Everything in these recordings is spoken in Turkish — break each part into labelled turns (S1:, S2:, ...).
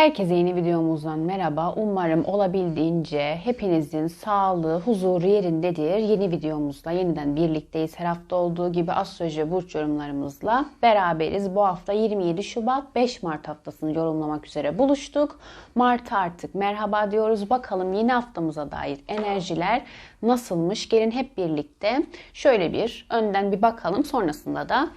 S1: Herkese yeni videomuzdan merhaba. Umarım olabildiğince hepinizin sağlığı, huzuru yerindedir. Yeni videomuzla yeniden birlikteyiz. Her hafta olduğu gibi astroloji burç yorumlarımızla beraberiz. Bu hafta 27 Şubat 5 Mart haftasını yorumlamak üzere buluştuk. Mart artık merhaba diyoruz. Bakalım yeni haftamıza dair enerjiler nasılmış? Gelin hep birlikte şöyle bir önden bir bakalım. Sonrasında da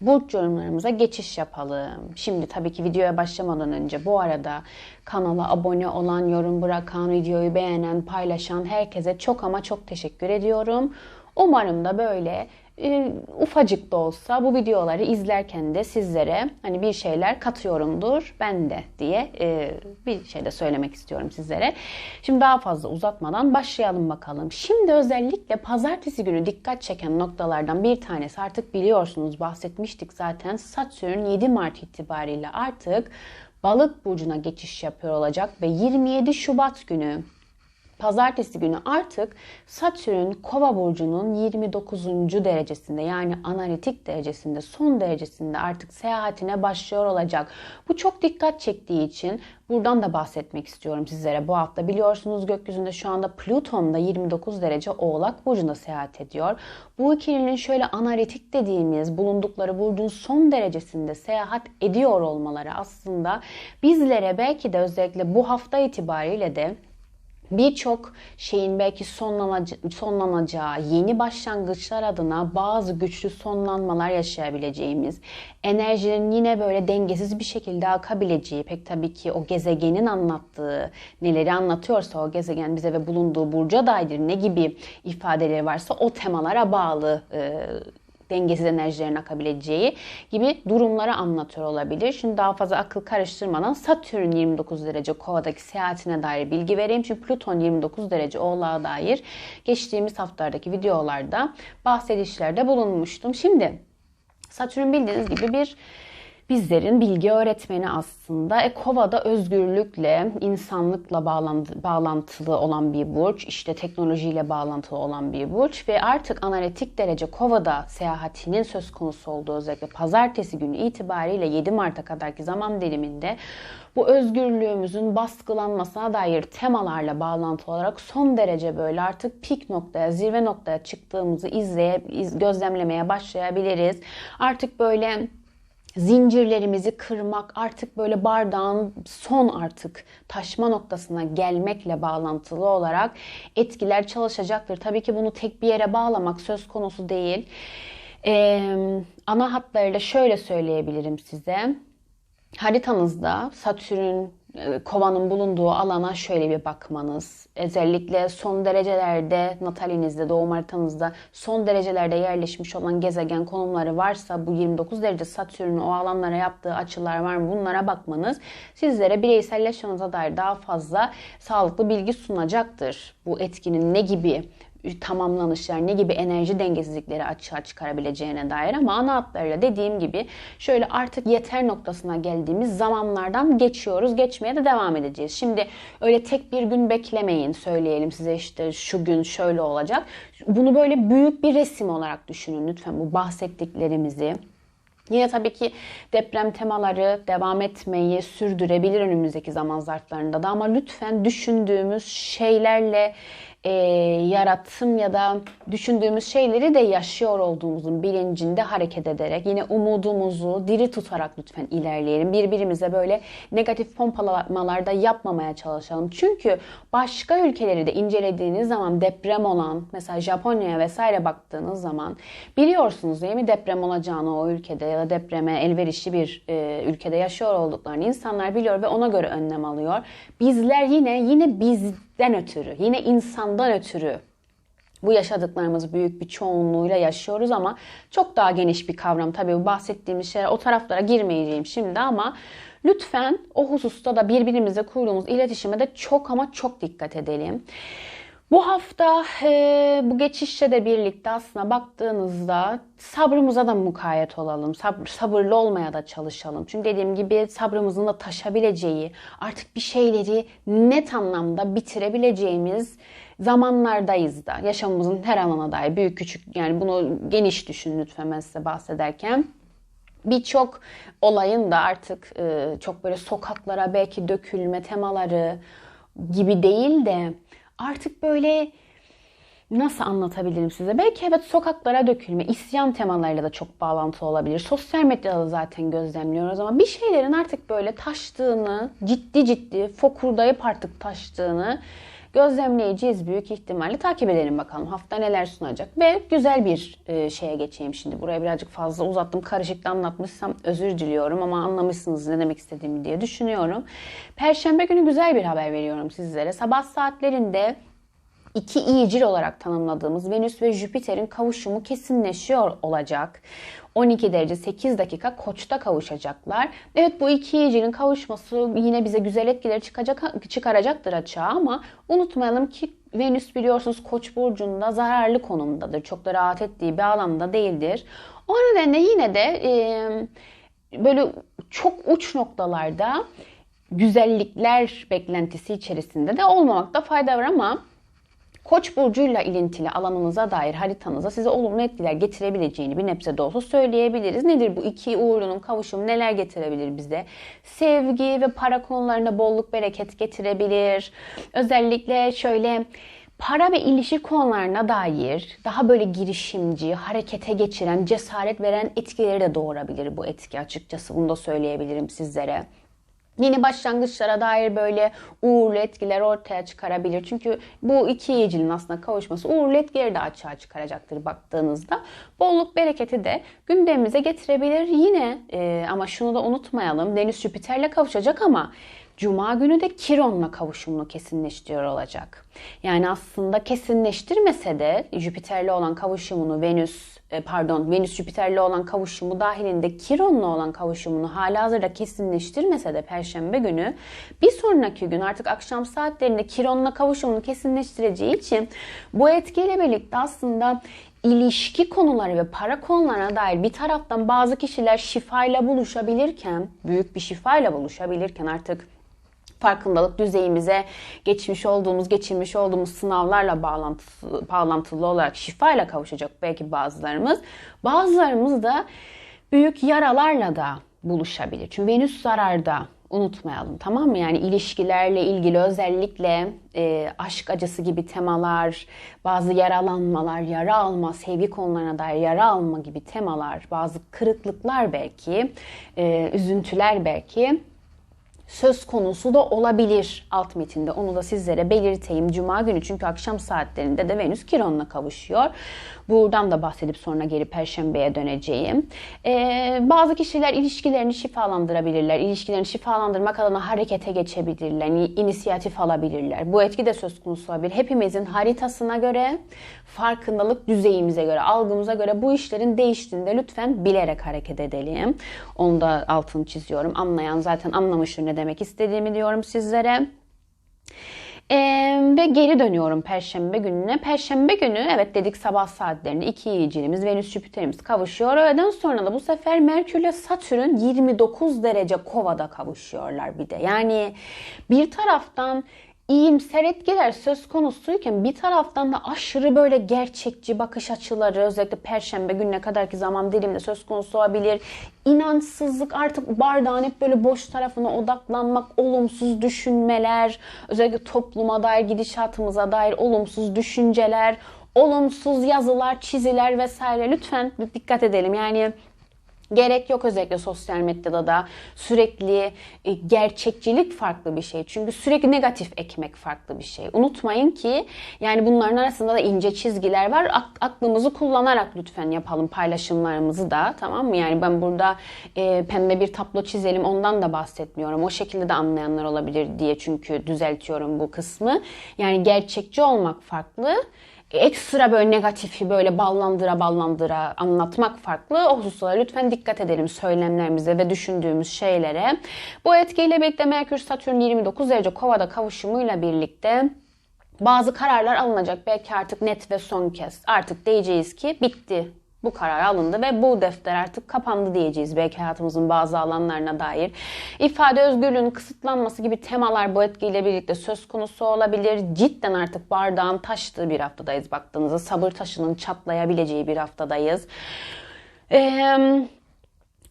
S1: burç yorumlarımıza geçiş yapalım. Şimdi tabii ki videoya başlamadan önce bu arada kanala abone olan, yorum bırakan, videoyu beğenen, paylaşan herkese çok ama çok teşekkür ediyorum. Umarım da böyle e, ufacık da olsa bu videoları izlerken de sizlere hani bir şeyler katıyorumdur ben de diye e, bir şey de söylemek istiyorum sizlere. Şimdi daha fazla uzatmadan başlayalım bakalım. Şimdi özellikle pazartesi günü dikkat çeken noktalardan bir tanesi artık biliyorsunuz bahsetmiştik zaten Satürn 7 Mart itibariyle artık balık burcuna geçiş yapıyor olacak ve 27 Şubat günü Pazartesi günü artık Satürn Kova burcunun 29. derecesinde yani analitik derecesinde son derecesinde artık seyahatine başlıyor olacak. Bu çok dikkat çektiği için buradan da bahsetmek istiyorum sizlere. Bu hafta biliyorsunuz gökyüzünde şu anda Plüton da 29 derece Oğlak burcunda seyahat ediyor. Bu ikilinin şöyle analitik dediğimiz bulundukları burcun son derecesinde seyahat ediyor olmaları aslında bizlere belki de özellikle bu hafta itibariyle de birçok şeyin belki sonlanacağı, sonlanacağı, yeni başlangıçlar adına bazı güçlü sonlanmalar yaşayabileceğimiz, enerjinin yine böyle dengesiz bir şekilde akabileceği, pek tabii ki o gezegenin anlattığı, neleri anlatıyorsa o gezegen bize ve bulunduğu burca dair ne gibi ifadeleri varsa o temalara bağlı e, dengesiz enerjilerin akabileceği gibi durumları anlatıyor olabilir. Şimdi daha fazla akıl karıştırmadan Satürn 29 derece kovadaki seyahatine dair bilgi vereyim. Çünkü Plüton 29 derece oğlağa dair geçtiğimiz haftalardaki videolarda bahsedişlerde bulunmuştum. Şimdi Satürn bildiğiniz gibi bir bizlerin bilgi öğretmeni aslında. E, Kova'da özgürlükle, insanlıkla bağlantılı olan bir burç, işte teknolojiyle bağlantılı olan bir burç ve artık analitik derece Kova'da seyahatinin söz konusu olduğu özellikle pazartesi günü itibariyle 7 Mart'a kadarki zaman diliminde bu özgürlüğümüzün baskılanmasına dair temalarla bağlantılı olarak son derece böyle artık pik noktaya, zirve noktaya çıktığımızı izleye, iz, gözlemlemeye başlayabiliriz. Artık böyle zincirlerimizi kırmak, artık böyle bardağın son artık taşma noktasına gelmekle bağlantılı olarak etkiler çalışacaktır. Tabii ki bunu tek bir yere bağlamak söz konusu değil. Ee, ana hatlarıyla şöyle söyleyebilirim size. Haritanızda Satürn kovanın bulunduğu alana şöyle bir bakmanız. Özellikle son derecelerde natalinizde, doğum haritanızda son derecelerde yerleşmiş olan gezegen konumları varsa bu 29 derece Satürn'ün o alanlara yaptığı açılar var mı bunlara bakmanız sizlere bireysel yaşamınıza dair daha fazla sağlıklı bilgi sunacaktır. Bu etkinin ne gibi tamamlanışlar, ne gibi enerji dengesizlikleri açığa çıkarabileceğine dair ama ana hatlarıyla dediğim gibi şöyle artık yeter noktasına geldiğimiz zamanlardan geçiyoruz. Geçmeye de devam edeceğiz. Şimdi öyle tek bir gün beklemeyin söyleyelim size işte şu gün şöyle olacak. Bunu böyle büyük bir resim olarak düşünün lütfen bu bahsettiklerimizi. Yine tabii ki deprem temaları devam etmeyi sürdürebilir önümüzdeki zaman zarflarında da ama lütfen düşündüğümüz şeylerle e, yaratım ya da düşündüğümüz şeyleri de yaşıyor olduğumuzun bilincinde hareket ederek yine umudumuzu diri tutarak lütfen ilerleyelim. Birbirimize böyle negatif pompalamalarda yapmamaya çalışalım. Çünkü başka ülkeleri de incelediğiniz zaman deprem olan mesela Japonya'ya vesaire baktığınız zaman biliyorsunuz değil mi deprem olacağını o ülkede ya da depreme elverişli bir e, ülkede yaşıyor olduklarını insanlar biliyor ve ona göre önlem alıyor. Bizler yine yine biz den ötürü, yine insandan ötürü bu yaşadıklarımız büyük bir çoğunluğuyla yaşıyoruz ama çok daha geniş bir kavram. Tabii bu bahsettiğimiz şeyler o taraflara girmeyeceğim şimdi ama lütfen o hususta da birbirimize kurduğumuz iletişime de çok ama çok dikkat edelim. Bu hafta e, bu geçişle de birlikte aslında baktığınızda sabrımıza da mukayyet olalım. Sabır, sabırlı olmaya da çalışalım. Çünkü dediğim gibi sabrımızın da taşabileceği, artık bir şeyleri net anlamda bitirebileceğimiz zamanlardayız da. Yaşamımızın her alana dair büyük küçük yani bunu geniş düşün lütfen ben size bahsederken. birçok olayın da artık e, çok böyle sokaklara belki dökülme temaları gibi değil de artık böyle nasıl anlatabilirim size? Belki evet sokaklara dökülme, isyan temalarıyla da çok bağlantılı olabilir. Sosyal medyada da zaten gözlemliyoruz ama bir şeylerin artık böyle taştığını, ciddi ciddi fokurdayıp artık taştığını gözlemleyeceğiz büyük ihtimalle. Takip edelim bakalım hafta neler sunacak. Ve güzel bir e, şeye geçeyim şimdi. Buraya birazcık fazla uzattım. Karışık da anlatmışsam özür diliyorum ama anlamışsınız ne demek istediğimi diye düşünüyorum. Perşembe günü güzel bir haber veriyorum sizlere. Sabah saatlerinde iki iyicil olarak tanımladığımız Venüs ve Jüpiter'in kavuşumu kesinleşiyor olacak. 12 derece 8 dakika koçta kavuşacaklar. Evet bu iki iyicilin kavuşması yine bize güzel etkileri çıkacak, çıkaracaktır açığa ama unutmayalım ki Venüs biliyorsunuz Koç burcunda zararlı konumdadır. Çok da rahat ettiği bir alanda değildir. O nedenle yine de e, böyle çok uç noktalarda güzellikler beklentisi içerisinde de olmamakta fayda var ama Koç burcuyla ilintili alanınıza dair haritanıza size olumlu etkiler getirebileceğini bir nebze de olsa söyleyebiliriz. Nedir bu iki uğurlunun kavuşumu neler getirebilir bize? Sevgi ve para konularında bolluk bereket getirebilir. Özellikle şöyle para ve ilişki konularına dair daha böyle girişimci, harekete geçiren, cesaret veren etkileri de doğurabilir bu etki açıkçası. Bunu da söyleyebilirim sizlere yeni başlangıçlara dair böyle uğurlu etkiler ortaya çıkarabilir. Çünkü bu iki yiyicinin aslında kavuşması uğurlu etkileri de açığa çıkaracaktır baktığınızda. Bolluk bereketi de gündemimize getirebilir. Yine e, ama şunu da unutmayalım. Deniz Jüpiter'le kavuşacak ama Cuma günü de Kiron'la kavuşumunu kesinleştiriyor olacak. Yani aslında kesinleştirmese de Jüpiter'le olan kavuşumunu Venüs pardon Venüs Jüpiter'le olan kavuşumu dahilinde Kiron'la olan kavuşumunu hala hazırda kesinleştirmese de Perşembe günü bir sonraki gün artık akşam saatlerinde Kiron'la kavuşumunu kesinleştireceği için bu etkiyle birlikte aslında ilişki konuları ve para konularına dair bir taraftan bazı kişiler şifayla buluşabilirken, büyük bir şifayla buluşabilirken artık farkındalık düzeyimize geçmiş olduğumuz, geçirmiş olduğumuz sınavlarla bağlantılı, bağlantılı olarak şifayla kavuşacak belki bazılarımız. Bazılarımız da büyük yaralarla da buluşabilir. Çünkü Venüs zararda unutmayalım tamam mı? Yani ilişkilerle ilgili özellikle e, aşk acısı gibi temalar, bazı yaralanmalar, yara alma, sevgi konularına dair yara alma gibi temalar, bazı kırıklıklar belki, e, üzüntüler belki söz konusu da olabilir alt metinde. Onu da sizlere belirteyim. Cuma günü çünkü akşam saatlerinde de Venüs Kiron'la kavuşuyor. Buradan da bahsedip sonra geri Perşembe'ye döneceğim. Ee, bazı kişiler ilişkilerini şifalandırabilirler. İlişkilerini şifalandırmak adına harekete geçebilirler. inisiyatif alabilirler. Bu etki de söz konusu olabilir. Hepimizin haritasına göre, farkındalık düzeyimize göre, algımıza göre bu işlerin değiştiğinde lütfen bilerek hareket edelim. Onu da altını çiziyorum. Anlayan zaten anlamıştır ne demek istediğimi diyorum sizlere. Ee, ve geri dönüyorum Perşembe gününe. Perşembe günü evet dedik sabah saatlerinde iki yiyicimiz Venüs Jüpiter'imiz kavuşuyor. Öğleden sonra da bu sefer Merkür ile Satürn 29 derece kovada kavuşuyorlar bir de. Yani bir taraftan iyimser etkiler söz konusuyken bir taraftan da aşırı böyle gerçekçi bakış açıları özellikle perşembe gününe kadarki zaman dilimde söz konusu olabilir. İnançsızlık artık bardağın hep böyle boş tarafına odaklanmak, olumsuz düşünmeler, özellikle topluma dair gidişatımıza dair olumsuz düşünceler, olumsuz yazılar, çiziler vesaire lütfen dikkat edelim. Yani Gerek yok özellikle sosyal medyada da sürekli e, gerçekçilik farklı bir şey. Çünkü sürekli negatif ekmek farklı bir şey. Unutmayın ki yani bunların arasında da ince çizgiler var. Aklımızı kullanarak lütfen yapalım paylaşımlarımızı da tamam mı? Yani ben burada e, pembe bir tablo çizelim ondan da bahsetmiyorum. O şekilde de anlayanlar olabilir diye çünkü düzeltiyorum bu kısmı. Yani gerçekçi olmak farklı ekstra böyle negatifi böyle ballandıra ballandıra anlatmak farklı. O hususlara lütfen dikkat edelim söylemlerimize ve düşündüğümüz şeylere. Bu etkiyle birlikte Merkür Satürn 29 derece kovada kavuşumuyla birlikte bazı kararlar alınacak. Belki artık net ve son kez. Artık diyeceğiz ki bitti bu karar alındı ve bu defter artık kapandı diyeceğiz belki hayatımızın bazı alanlarına dair. İfade özgürlüğünün kısıtlanması gibi temalar bu etkiyle birlikte söz konusu olabilir. Cidden artık bardağın taştığı bir haftadayız baktığınızda. Sabır taşının çatlayabileceği bir haftadayız. Eee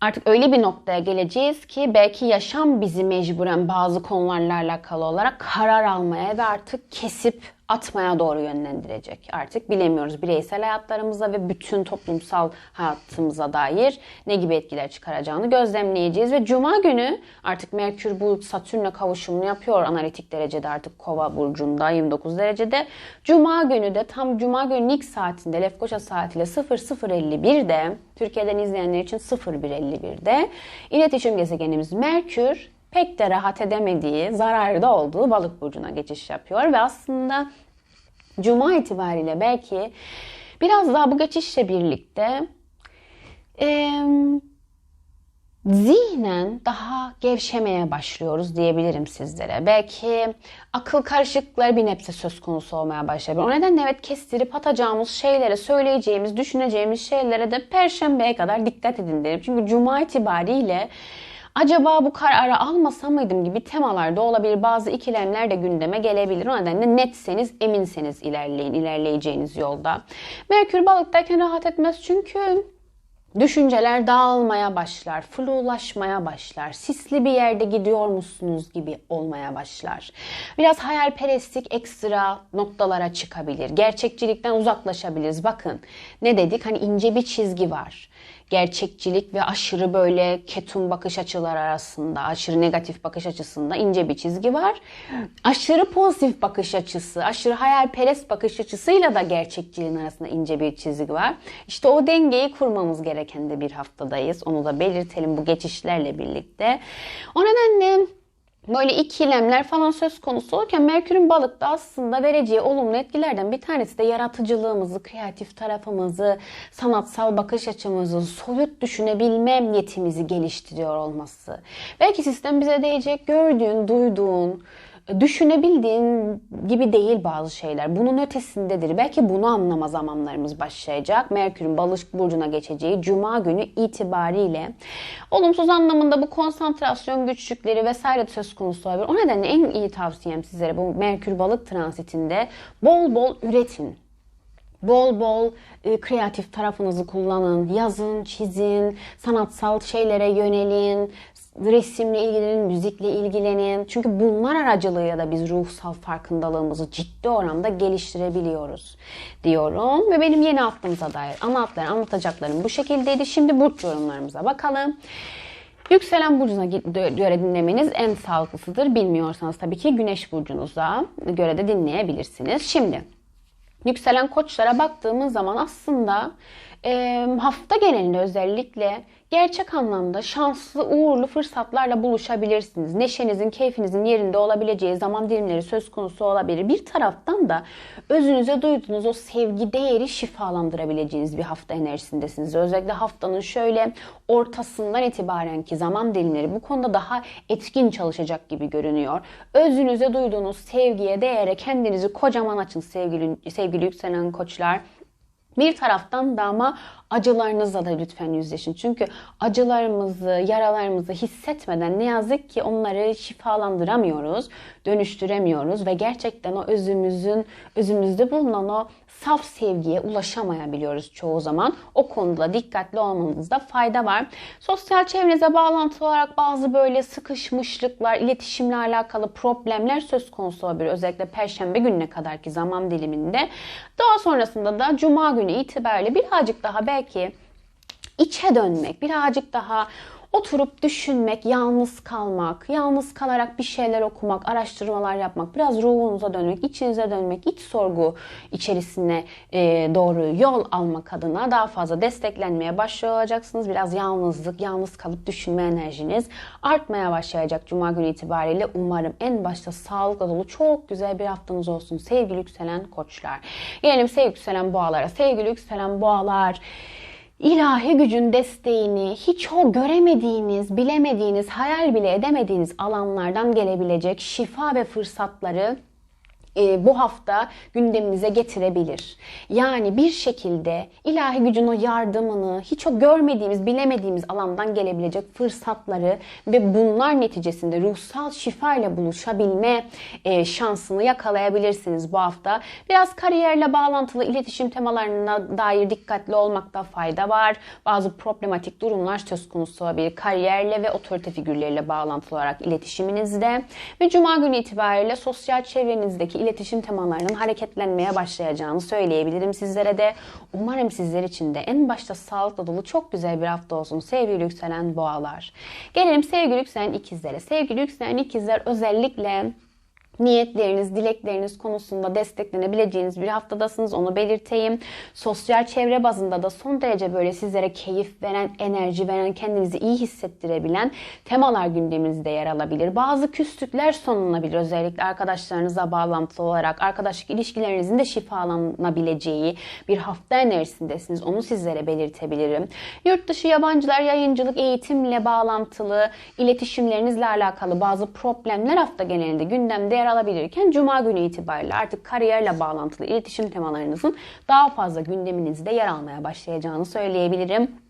S1: artık öyle bir noktaya geleceğiz ki belki yaşam bizi mecburen bazı konularla alakalı olarak karar almaya ve artık kesip atmaya doğru yönlendirecek. Artık bilemiyoruz bireysel hayatlarımıza ve bütün toplumsal hayatımıza dair ne gibi etkiler çıkaracağını gözlemleyeceğiz. Ve Cuma günü artık Merkür bu Satürn'le kavuşumunu yapıyor analitik derecede artık Kova burcunda 29 derecede. Cuma günü de tam Cuma günü ilk saatinde Lefkoşa saatiyle 00.51'de Türkiye'den izleyenler için 01.51'de iletişim gezegenimiz Merkür pek de rahat edemediği, zararda olduğu balık burcuna geçiş yapıyor ve aslında cuma itibariyle belki biraz daha bu geçişle birlikte e, zihnen daha gevşemeye başlıyoruz diyebilirim sizlere. Belki akıl karışıklıkları bir nebze söz konusu olmaya başlayabilir. O nedenle evet kestirip atacağımız şeylere, söyleyeceğimiz, düşüneceğimiz şeylere de perşembeye kadar dikkat edin derim. Çünkü cuma itibariyle acaba bu kararı almasa mıydım gibi temalarda olabilir. Bazı ikilemler de gündeme gelebilir. O nedenle netseniz, eminseniz ilerleyin, ilerleyeceğiniz yolda. Merkür balıktayken rahat etmez çünkü Düşünceler dağılmaya başlar, flulaşmaya başlar, sisli bir yerde gidiyor musunuz gibi olmaya başlar. Biraz hayalperestlik ekstra noktalara çıkabilir. Gerçekçilikten uzaklaşabiliriz. Bakın ne dedik? Hani ince bir çizgi var gerçekçilik ve aşırı böyle ketum bakış açıları arasında, aşırı negatif bakış açısında ince bir çizgi var. Aşırı pozitif bakış açısı, aşırı hayalperest bakış açısıyla da gerçekçiliğin arasında ince bir çizgi var. İşte o dengeyi kurmamız gereken de bir haftadayız. Onu da belirtelim bu geçişlerle birlikte. O nedenle böyle ikilemler falan söz konusu olurken Merkür'ün balıkta aslında vereceği olumlu etkilerden bir tanesi de yaratıcılığımızı, kreatif tarafımızı, sanatsal bakış açımızı, soyut düşünebilme niyetimizi geliştiriyor olması. Belki sistem bize değecek gördüğün, duyduğun, düşünebildiğin gibi değil bazı şeyler. Bunun ötesindedir. Belki bunu anlama zamanlarımız başlayacak. Merkür'ün balık burcuna geçeceği cuma günü itibariyle olumsuz anlamında bu konsantrasyon güçlükleri vesaire söz konusu olabilir. O nedenle en iyi tavsiyem sizlere bu Merkür balık transitinde bol bol üretin. Bol bol e, kreatif tarafınızı kullanın. Yazın, çizin, sanatsal şeylere yönelin, resimle ilgilenin, müzikle ilgilenin. Çünkü bunlar aracılığıyla da biz ruhsal farkındalığımızı ciddi oranda geliştirebiliyoruz diyorum. Ve benim yeni haftamıza dair ana anlatacaklarım bu şekildeydi. Şimdi burç yorumlarımıza bakalım. Yükselen burcuna göre dinlemeniz en sağlıklısıdır. Bilmiyorsanız tabii ki güneş burcunuza göre de dinleyebilirsiniz. Şimdi yükselen koçlara baktığımız zaman aslında e, hafta genelinde özellikle gerçek anlamda şanslı, uğurlu fırsatlarla buluşabilirsiniz. Neşenizin, keyfinizin yerinde olabileceği zaman dilimleri söz konusu olabilir. Bir taraftan da özünüze duyduğunuz o sevgi değeri şifalandırabileceğiniz bir hafta enerjisindesiniz. Özellikle haftanın şöyle ortasından itibaren ki zaman dilimleri bu konuda daha etkin çalışacak gibi görünüyor. Özünüze duyduğunuz sevgiye, değere kendinizi kocaman açın sevgili, sevgili yükselen koçlar. Bir taraftan da ama acılarınızla da lütfen yüzleşin. Çünkü acılarımızı, yaralarımızı hissetmeden ne yazık ki onları şifalandıramıyoruz, dönüştüremiyoruz ve gerçekten o özümüzün, özümüzde bulunan o saf sevgiye ulaşamayabiliyoruz çoğu zaman. O konuda dikkatli olmanızda fayda var. Sosyal çevrenize bağlantılı olarak bazı böyle sıkışmışlıklar, iletişimle alakalı problemler söz konusu olabilir. Özellikle perşembe gününe kadarki zaman diliminde. Daha sonrasında da cuma günü itibariyle birazcık daha belki içe dönmek, birazcık daha Oturup düşünmek, yalnız kalmak, yalnız kalarak bir şeyler okumak, araştırmalar yapmak, biraz ruhunuza dönmek, içinize dönmek, iç sorgu içerisine e, doğru yol almak adına daha fazla desteklenmeye başlıyor olacaksınız. Biraz yalnızlık, yalnız kalıp düşünme enerjiniz artmaya başlayacak Cuma günü itibariyle. Umarım en başta sağlıkla dolu çok güzel bir haftanız olsun sevgili yükselen koçlar. Gelelim sevgili yükselen boğalara. Sevgili yükselen boğalar ilahi gücün desteğini hiç o göremediğiniz, bilemediğiniz, hayal bile edemediğiniz alanlardan gelebilecek şifa ve fırsatları e, bu hafta gündemimize getirebilir. Yani bir şekilde ilahi gücün o yardımını, hiç o görmediğimiz, bilemediğimiz alandan gelebilecek fırsatları ve bunlar neticesinde ruhsal şifa ile buluşabilme e, şansını yakalayabilirsiniz bu hafta. Biraz kariyerle bağlantılı iletişim temalarına dair dikkatli olmakta fayda var. Bazı problematik durumlar söz konusu olabilir. Kariyerle ve otorite figürleriyle bağlantılı olarak iletişiminizde ve cuma günü itibariyle sosyal çevrenizdeki iletişim temalarının hareketlenmeye başlayacağını söyleyebilirim sizlere de. Umarım sizler için de en başta sağlıkla dolu çok güzel bir hafta olsun sevgili yükselen boğalar. Gelelim sevgili yükselen ikizlere. Sevgili yükselen ikizler özellikle niyetleriniz, dilekleriniz konusunda desteklenebileceğiniz bir haftadasınız. Onu belirteyim. Sosyal çevre bazında da son derece böyle sizlere keyif veren, enerji veren, kendinizi iyi hissettirebilen temalar gündeminizde yer alabilir. Bazı küslükler sonlanabilir. Özellikle arkadaşlarınıza bağlantılı olarak arkadaşlık ilişkilerinizin de şifalanabileceği bir hafta enerjisindesiniz. Onu sizlere belirtebilirim. Yurt dışı yabancılar, yayıncılık, eğitimle bağlantılı, iletişimlerinizle alakalı bazı problemler hafta genelinde gündemde yer alabilirken Cuma günü itibariyle artık kariyerle bağlantılı iletişim temalarınızın daha fazla gündeminizde yer almaya başlayacağını söyleyebilirim.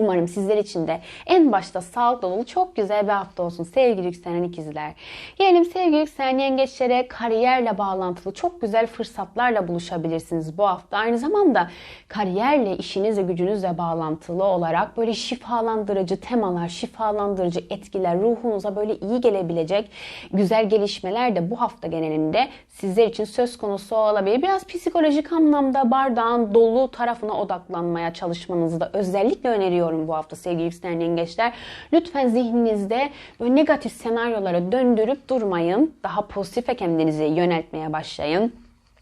S1: Umarım sizler için de en başta sağlık dolu çok güzel bir hafta olsun sevgili yükselen ikizler. Gelelim sevgili yükselen yengeçlere kariyerle bağlantılı çok güzel fırsatlarla buluşabilirsiniz bu hafta. Aynı zamanda kariyerle, işinizle, gücünüzle bağlantılı olarak böyle şifalandırıcı temalar, şifalandırıcı etkiler, ruhunuza böyle iyi gelebilecek güzel gelişmeler de bu hafta genelinde sizler için söz konusu olabilir. Biraz psikolojik anlamda bardağın dolu tarafına odaklanmaya çalışmanızı da özellikle öneriyorum öneriyorum bu hafta sevgili yükselen yengeçler. Lütfen zihninizde böyle negatif senaryolara döndürüp durmayın. Daha pozitife kendinizi yöneltmeye başlayın.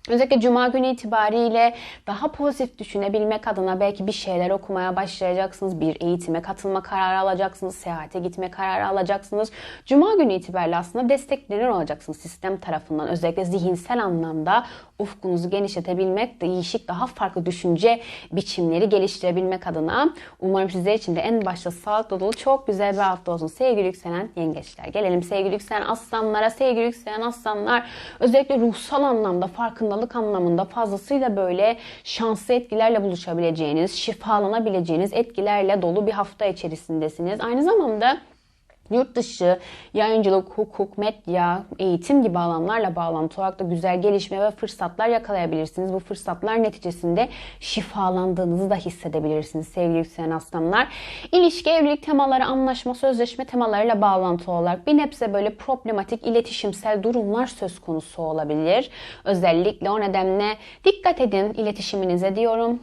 S1: Özellikle cuma günü itibariyle daha pozitif düşünebilmek adına belki bir şeyler okumaya başlayacaksınız. Bir eğitime katılma kararı alacaksınız. Seyahate gitme kararı alacaksınız. Cuma günü itibariyle aslında desteklenir olacaksınız sistem tarafından. Özellikle zihinsel anlamda ufkunuzu genişletebilmek, değişik daha farklı düşünce biçimleri geliştirebilmek adına umarım sizler için de en başta sağlıklı dolu çok güzel bir hafta olsun. Sevgili yükselen yengeçler. Gelelim sevgili yükselen aslanlara. Sevgili yükselen aslanlar özellikle ruhsal anlamda farkındalık anlamında fazlasıyla böyle şanslı etkilerle buluşabileceğiniz, şifalanabileceğiniz etkilerle dolu bir hafta içerisindesiniz. Aynı zamanda yurt dışı, yayıncılık, hukuk, medya, eğitim gibi alanlarla bağlantılı olarak da güzel gelişme ve fırsatlar yakalayabilirsiniz. Bu fırsatlar neticesinde şifalandığınızı da hissedebilirsiniz sevgili yükselen aslanlar. İlişki, evlilik temaları, anlaşma, sözleşme temalarıyla bağlantılı olarak bir nebze böyle problematik iletişimsel durumlar söz konusu olabilir. Özellikle o nedenle dikkat edin iletişiminize diyorum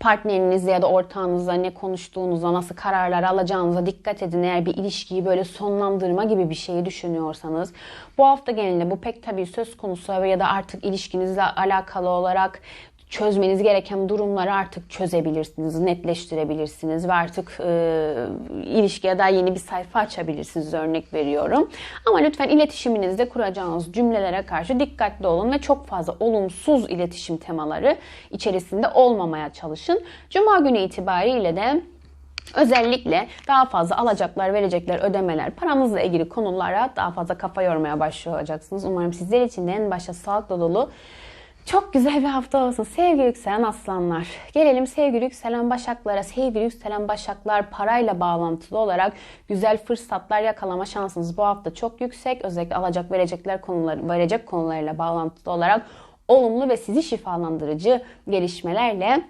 S1: partnerinizle ya da ortağınızla ne konuştuğunuza, nasıl kararlar alacağınıza dikkat edin. Eğer bir ilişkiyi böyle sonlandırma gibi bir şeyi düşünüyorsanız bu hafta genelinde bu pek tabii söz konusu ya da artık ilişkinizle alakalı olarak çözmeniz gereken durumları artık çözebilirsiniz, netleştirebilirsiniz ve artık e, ilişkiye daha yeni bir sayfa açabilirsiniz örnek veriyorum. Ama lütfen iletişiminizde kuracağınız cümlelere karşı dikkatli olun ve çok fazla olumsuz iletişim temaları içerisinde olmamaya çalışın. Cuma günü itibariyle de Özellikle daha fazla alacaklar, verecekler, ödemeler, paranızla ilgili konulara daha fazla kafa yormaya başlıyor olacaksınız. Umarım sizler için de en başta sağlıklı dolu çok güzel bir hafta olsun sevgili yükselen aslanlar. Gelelim sevgili yükselen başaklara. Sevgili yükselen başaklar parayla bağlantılı olarak güzel fırsatlar yakalama şansınız bu hafta çok yüksek. Özellikle alacak verecekler konuları, verecek konularıyla bağlantılı olarak olumlu ve sizi şifalandırıcı gelişmelerle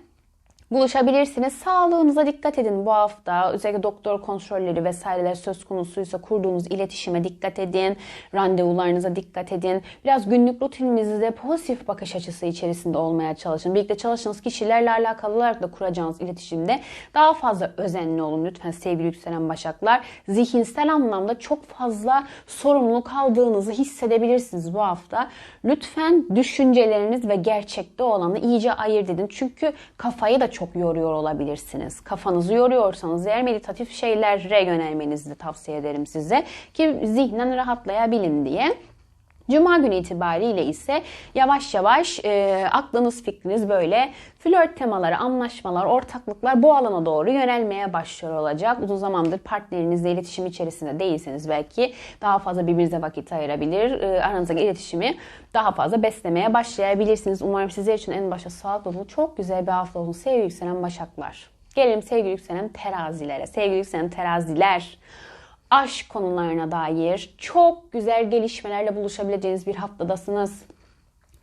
S1: buluşabilirsiniz. Sağlığınıza dikkat edin bu hafta. Özellikle doktor kontrolleri vesaireler söz konusuysa kurduğunuz iletişime dikkat edin. Randevularınıza dikkat edin. Biraz günlük rutininizde pozitif bakış açısı içerisinde olmaya çalışın. Birlikte çalıştığınız kişilerle alakalı olarak da kuracağınız iletişimde daha fazla özenli olun lütfen sevgili yükselen başaklar. Zihinsel anlamda çok fazla sorumluluk aldığınızı hissedebilirsiniz bu hafta. Lütfen düşünceleriniz ve gerçekte olanı iyice ayırt edin. Çünkü kafayı da çok yoruyor olabilirsiniz. Kafanızı yoruyorsanız eğer meditatif şeylere yönelmenizi de tavsiye ederim size ki zihnen rahatlayabilin diye. Cuma günü itibariyle ise yavaş yavaş e, aklınız fikriniz böyle flört temaları, anlaşmalar, ortaklıklar bu alana doğru yönelmeye başlıyor olacak. Uzun zamandır partnerinizle iletişim içerisinde değilseniz belki daha fazla birbirinize vakit ayırabilir. E, aranızdaki iletişimi daha fazla beslemeye başlayabilirsiniz. Umarım sizler için en başta sağlıklı dolu çok güzel bir hafta olsun sevgili yükselen başaklar. Gelelim sevgili yükselen terazilere. Sevgili yükselen teraziler aşk konularına dair çok güzel gelişmelerle buluşabileceğiniz bir haftadasınız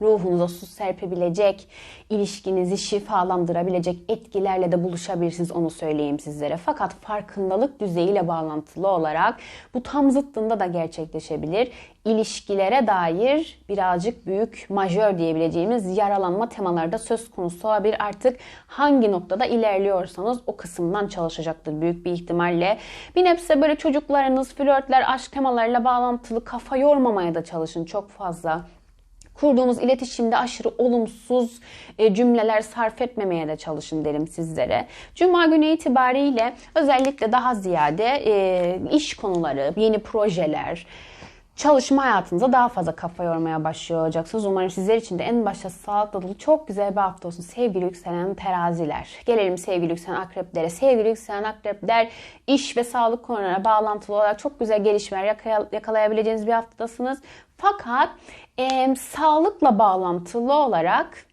S1: ruhunuza su serpebilecek, ilişkinizi şifalandırabilecek etkilerle de buluşabilirsiniz onu söyleyeyim sizlere. Fakat farkındalık düzeyiyle bağlantılı olarak bu tam zıttında da gerçekleşebilir. İlişkilere dair birazcık büyük majör diyebileceğimiz yaralanma temaları da söz konusu olabilir. Artık hangi noktada ilerliyorsanız o kısımdan çalışacaktır büyük bir ihtimalle. Bir nebze böyle çocuklarınız, flörtler, aşk temalarıyla bağlantılı kafa yormamaya da çalışın çok fazla kurduğunuz iletişimde aşırı olumsuz e, cümleler sarf etmemeye de çalışın derim sizlere. Cuma günü itibariyle özellikle daha ziyade e, iş konuları, yeni projeler, çalışma hayatınıza daha fazla kafa yormaya başlıyor olacaksınız. Umarım sizler için de en başta sağlıklı dolu çok güzel bir hafta olsun sevgili yükselen teraziler. Gelelim sevgili yükselen akreplere. Sevgili yükselen akrepler iş ve sağlık konularına bağlantılı olarak çok güzel gelişmeler yakalayabileceğiniz bir haftadasınız. Fakat e, sağlıkla bağlantılı olarak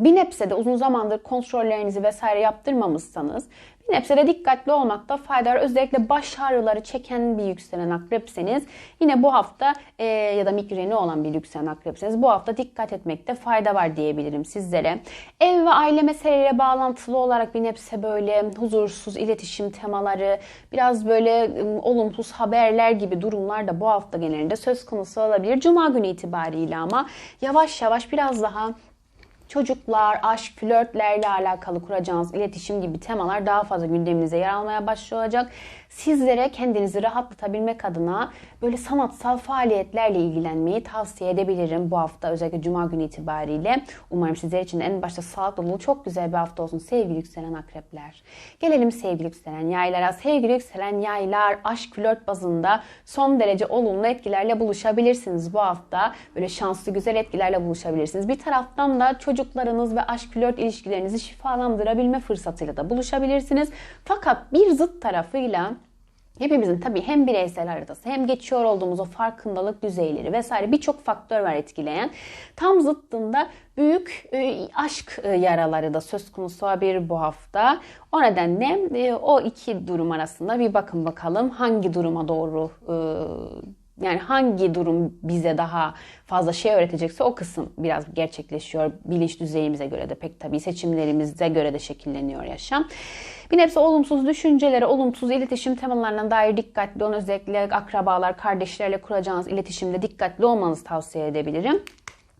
S1: bir nebze de uzun zamandır kontrollerinizi vesaire yaptırmamışsanız bir nebze de dikkatli olmakta fayda var. Özellikle baş ağrıları çeken bir yükselen akrepseniz yine bu hafta e, ya da migreni olan bir yükselen akrepseniz bu hafta dikkat etmekte fayda var diyebilirim sizlere. Ev ve aile meseleleriyle bağlantılı olarak bir nebze böyle huzursuz iletişim temaları, biraz böyle ım, olumsuz haberler gibi durumlar da bu hafta genelinde söz konusu olabilir. Cuma günü itibariyle ama yavaş yavaş biraz daha çocuklar, aşk, flörtlerle alakalı kuracağınız iletişim gibi temalar daha fazla gündeminize yer almaya başlıyor olacak. Sizlere kendinizi rahatlatabilmek adına böyle sanatsal faaliyetlerle ilgilenmeyi tavsiye edebilirim bu hafta özellikle cuma günü itibariyle. Umarım sizler için en başta sağlıklı dolu çok güzel bir hafta olsun sevgili yükselen akrepler. Gelelim sevgili yükselen yaylara. Sevgili yükselen yaylar aşk flört bazında son derece olumlu etkilerle buluşabilirsiniz bu hafta. Böyle şanslı güzel etkilerle buluşabilirsiniz. Bir taraftan da çocuklarınız ve aşk flört ilişkilerinizi şifalandırabilme fırsatıyla da buluşabilirsiniz. Fakat bir zıt tarafıyla Hepimizin tabii hem bireysel haritası hem geçiyor olduğumuz o farkındalık düzeyleri vesaire birçok faktör var etkileyen. Tam zıttında büyük e, aşk e, yaraları da söz konusu olabilir bu hafta. O nedenle e, o iki durum arasında bir bakın bakalım hangi duruma doğru yani hangi durum bize daha fazla şey öğretecekse o kısım biraz gerçekleşiyor. Bilinç düzeyimize göre de pek tabii seçimlerimize göre de şekilleniyor yaşam. Bir nebze olumsuz düşüncelere, olumsuz iletişim temalarına dair dikkatli olun. Özellikle akrabalar, kardeşlerle kuracağınız iletişimde dikkatli olmanızı tavsiye edebilirim.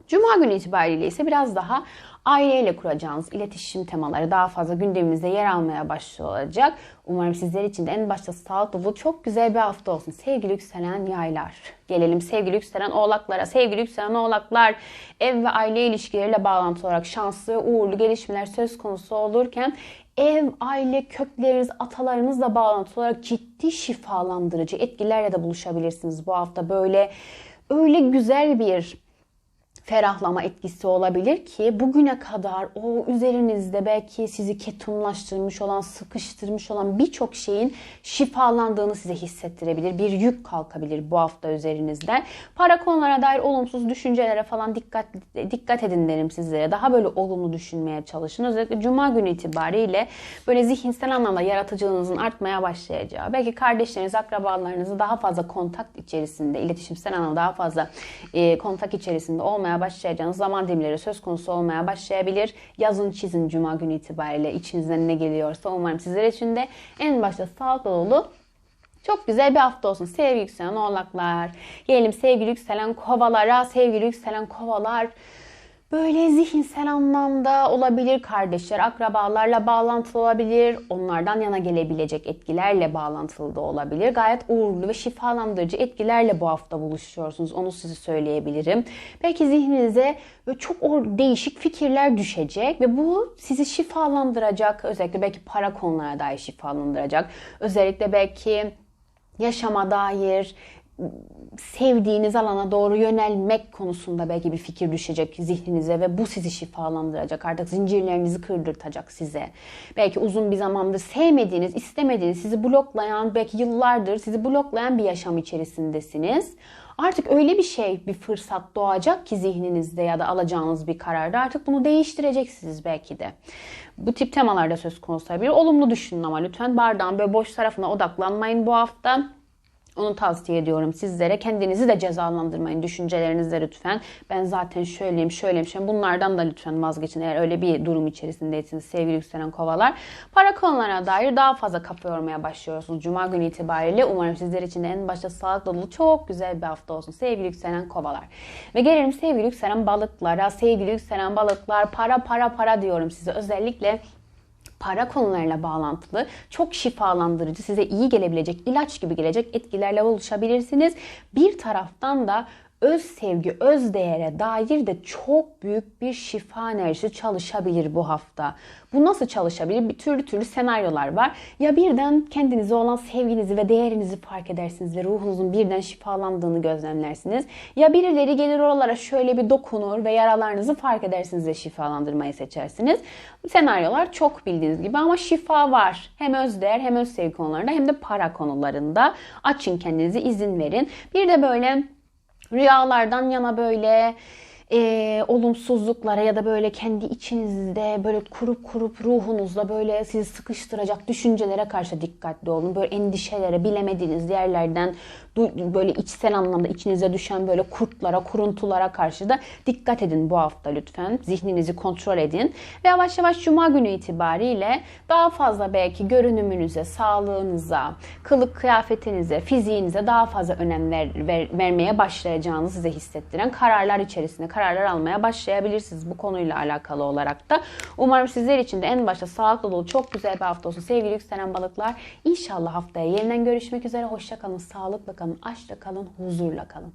S1: Cuma günü itibariyle ise biraz daha aileyle kuracağınız iletişim temaları daha fazla gündemimizde yer almaya başlıyor olacak. Umarım sizler için de en başta sağlıklı bu çok güzel bir hafta olsun. Sevgili yükselen yaylar. Gelelim sevgili yükselen oğlaklara. Sevgili yükselen oğlaklar ev ve aile ilişkileriyle bağlantılı olarak şanslı ve uğurlu gelişmeler söz konusu olurken ev, aile, kökleriniz, atalarınızla bağlantılı olarak ciddi şifalandırıcı etkilerle de buluşabilirsiniz bu hafta. Böyle öyle güzel bir ferahlama etkisi olabilir ki bugüne kadar o üzerinizde belki sizi ketumlaştırmış olan, sıkıştırmış olan birçok şeyin şifalandığını size hissettirebilir. Bir yük kalkabilir bu hafta üzerinizden. Para konulara dair olumsuz düşüncelere falan dikkat dikkat edin derim sizlere. Daha böyle olumlu düşünmeye çalışın. Özellikle cuma günü itibariyle böyle zihinsel anlamda yaratıcılığınızın artmaya başlayacağı, belki kardeşleriniz, akrabalarınızı daha fazla kontak içerisinde, iletişimsel anlamda daha fazla e, kontak içerisinde olmaya başlayacağınız zaman dilimleri söz konusu olmaya başlayabilir. Yazın çizin cuma günü itibariyle içinizden ne geliyorsa umarım sizler için de en başta sağlıklı dolu çok güzel bir hafta olsun sevgili yükselen oğlaklar. Gelelim sevgili yükselen kovalara, sevgili yükselen kovalar. Böyle zihinsel anlamda olabilir kardeşler, akrabalarla bağlantılı olabilir, onlardan yana gelebilecek etkilerle bağlantılı da olabilir. Gayet uğurlu ve şifalandırıcı etkilerle bu hafta buluşuyorsunuz. Onu size söyleyebilirim. Belki zihninize çok değişik fikirler düşecek ve bu sizi şifalandıracak. Özellikle belki para konulara dair şifalandıracak. Özellikle belki yaşama dair, sevdiğiniz alana doğru yönelmek konusunda belki bir fikir düşecek zihninize ve bu sizi şifalandıracak. Artık zincirlerinizi kırdırtacak size. Belki uzun bir zamandır sevmediğiniz, istemediğiniz, sizi bloklayan, belki yıllardır sizi bloklayan bir yaşam içerisindesiniz. Artık öyle bir şey, bir fırsat doğacak ki zihninizde ya da alacağınız bir kararda artık bunu değiştireceksiniz belki de. Bu tip temalarda söz konusu olabilir. Olumlu düşünün ama lütfen bardağın böyle boş tarafına odaklanmayın bu hafta. Onu tavsiye ediyorum sizlere. Kendinizi de cezalandırmayın düşüncelerinizle lütfen. Ben zaten şöyleyim, şöyleyim, şöyleyim. Bunlardan da lütfen vazgeçin eğer öyle bir durum içerisindeyseniz sevgili yükselen kovalar. Para konularına dair daha fazla kafa yormaya başlıyorsunuz. Cuma günü itibariyle umarım sizler için de en başta sağlıklı dolu çok güzel bir hafta olsun sevgili yükselen kovalar. Ve gelelim sevgili yükselen balıklara. Sevgili yükselen balıklar para para para diyorum size. Özellikle para konularıyla bağlantılı, çok şifalandırıcı, size iyi gelebilecek, ilaç gibi gelecek etkilerle buluşabilirsiniz. Bir taraftan da öz sevgi, öz değere dair de çok büyük bir şifa enerjisi çalışabilir bu hafta. Bu nasıl çalışabilir? Bir türlü türlü senaryolar var. Ya birden kendinize olan sevginizi ve değerinizi fark edersiniz ve ruhunuzun birden şifalandığını gözlemlersiniz. Ya birileri gelir oralara şöyle bir dokunur ve yaralarınızı fark edersiniz ve şifalandırmayı seçersiniz. Senaryolar çok bildiğiniz gibi ama şifa var. Hem öz değer hem öz sevgi konularında hem de para konularında. Açın kendinizi izin verin. Bir de böyle rüyalardan yana böyle e, olumsuzluklara ya da böyle kendi içinizde böyle kurup kurup ruhunuzla böyle sizi sıkıştıracak düşüncelere karşı dikkatli olun. Böyle endişelere, bilemediğiniz yerlerden böyle içsel anlamda içinize düşen böyle kurtlara, kuruntulara karşı da dikkat edin bu hafta lütfen. Zihninizi kontrol edin. Ve yavaş yavaş cuma günü itibariyle daha fazla belki görünümünüze, sağlığınıza, kılık kıyafetinize, fiziğinize daha fazla önem ver, ver, vermeye başlayacağınızı size hissettiren kararlar içerisinde kararlar almaya başlayabilirsiniz bu konuyla alakalı olarak da. Umarım sizler için de en başta sağlıklı dolu çok güzel bir hafta olsun. Sevgili yükselen balıklar inşallah haftaya yeniden görüşmek üzere. Hoşçakalın, sağlıkla kalın, aşkla kalın, huzurla kalın.